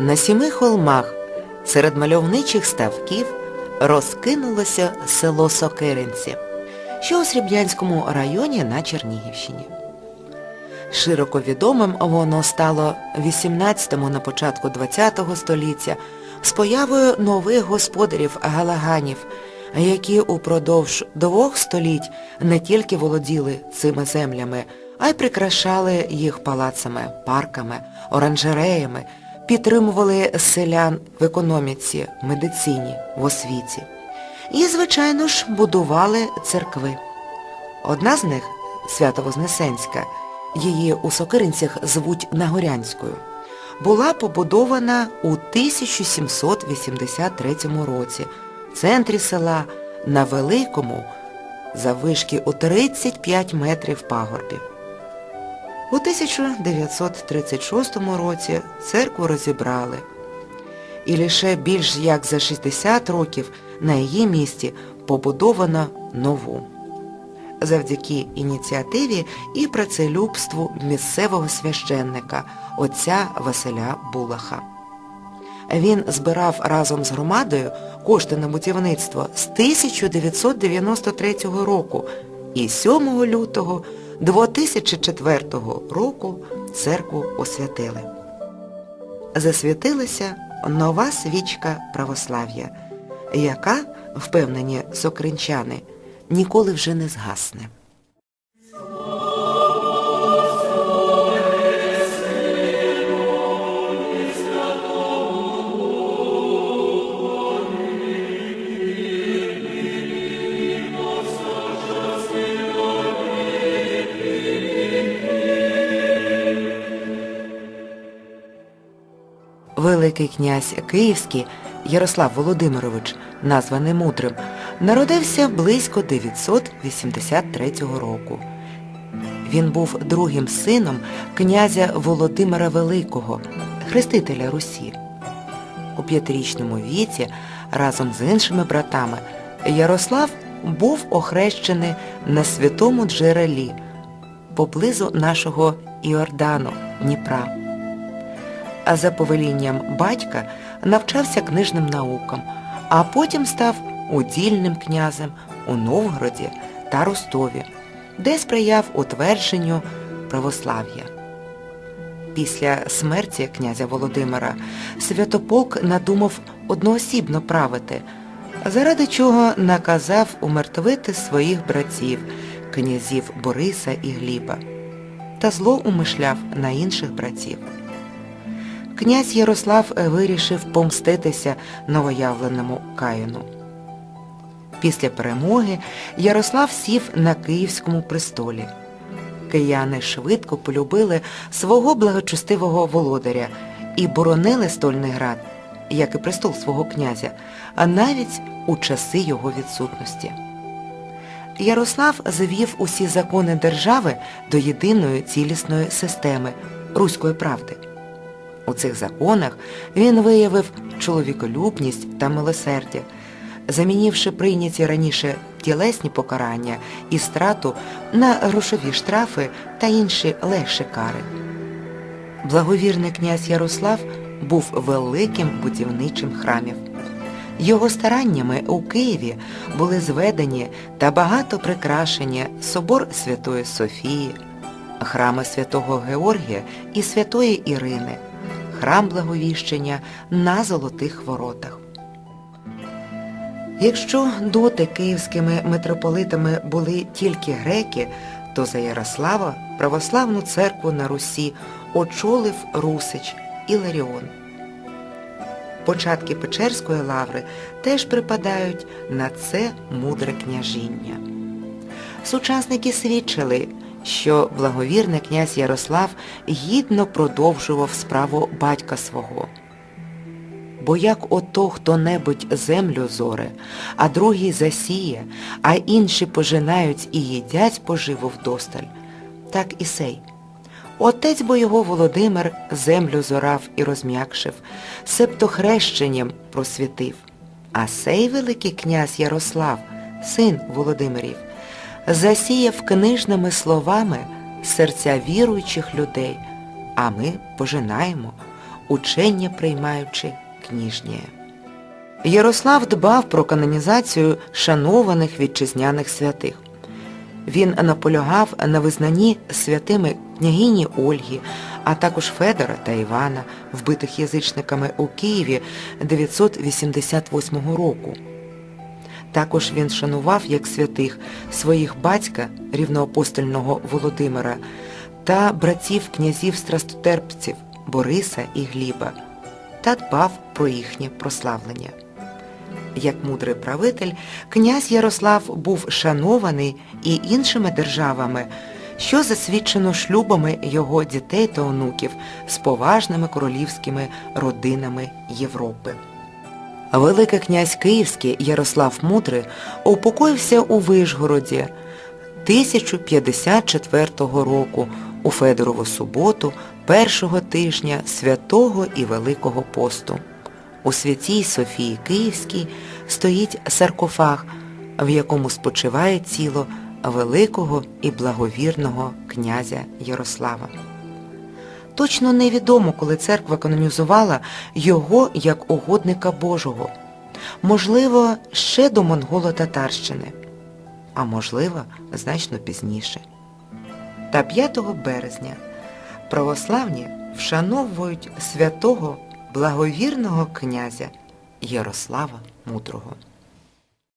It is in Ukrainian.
На сіми холмах серед мальовничих ставків розкинулося село Сокиринці, що у Сріблянському районі на Чернігівщині. Широко відомим воно стало в 18-му на початку 20-го століття з появою нових господарів Галаганів, які упродовж двох століть не тільки володіли цими землями, а й прикрашали їх палацами, парками, оранжереями, підтримували селян в економіці, медицині, в освіті. І, звичайно ж, будували церкви. Одна з них, Свято-Вознесенська, її у Сокиринцях звуть Нагорянською, була побудована у 1783 році в центрі села на великому, заввишки у 35 метрів пагорбі. У 1936 році церкву розібрали. І лише більш як за 60 років на її місці побудовано нову. Завдяки ініціативі і працелюбству місцевого священника, отця Василя Булаха. Він збирав разом з громадою кошти на будівництво з 1993 року і 7 лютого 2004 року церкву освятили. Засвітилася нова свічка православ'я, яка, впевнені сокринчани, ніколи вже не згасне. Великий князь Київський Ярослав Володимирович, названий мудрим, народився близько 983 року. Він був другим сином князя Володимира Великого, хрестителя Русі. У п'ятирічному віці разом з іншими братами Ярослав був охрещений на святому джерелі поблизу нашого Іордану, Дніпра а за повелінням батька навчався книжним наукам, а потім став удільним князем у Новгороді та Ростові, де сприяв утвердженню православ'я. Після смерті князя Володимира Святополк надумав одноосібно правити, заради чого наказав умертвити своїх братів, князів Бориса і Гліба, та зло умишляв на інших братів князь Ярослав вирішив помститися новоявленому Каїну. Після перемоги Ярослав сів на Київському престолі. Кияни швидко полюбили свого благочестивого володаря і боронили стольний град, як і престол свого князя, а навіть у часи його відсутності. Ярослав завів усі закони держави до єдиної цілісної системи руської правди. У цих законах він виявив чоловіколюбність та милосердя, замінивши прийняті раніше тілесні покарання і страту на грошові штрафи та інші легші кари. Благовірний князь Ярослав був великим будівничим храмів. Його стараннями у Києві були зведені та багато прикрашені собор Святої Софії, храми святого Георгія і Святої Ірини храм Благовіщення на Золотих Воротах. Якщо доти київськими митрополитами були тільки греки, то за Ярослава православну церкву на Русі очолив Русич Іларіон. Початки Печерської лаври теж припадають на це мудре княжіння. Сучасники свідчили, що благовірний князь Ярослав гідно продовжував справу батька свого. Бо як ото хто-небудь землю зоре, а другий засіє, а інші пожинають і їдять поживу вдосталь, так і сей. Отець бо його Володимир землю зорав і розм'якшив, себто хрещенням просвітив. А сей великий князь Ярослав, син Володимирів, засіяв книжними словами серця віруючих людей, а ми пожинаємо, учення приймаючи кніжнє. Ярослав дбав про канонізацію шанованих вітчизняних святих. Він наполягав на визнанні святими княгині Ольги, а також Федора та Івана, вбитих язичниками у Києві 988 року. Також він шанував як святих своїх батька, рівноапостольного Володимира, та братів князів страстотерпців Бориса і Гліба, та дбав про їхнє прославлення. Як мудрий правитель, князь Ярослав був шанований і іншими державами, що засвідчено шлюбами його дітей та онуків з поважними королівськими родинами Європи. Великий князь Київський Ярослав Мудрий упокоївся у Вишгороді 1054 року у Федорову суботу першого тижня святого і Великого посту. У святій Софії Київській стоїть саркофаг, в якому спочиває тіло великого і благовірного князя Ярослава. Точно невідомо, коли церква канонізувала його як угодника Божого. Можливо, ще до монголо-татарщини, а можливо, значно пізніше. Та 5 березня православні вшановують святого благовірного князя Ярослава Мудрого.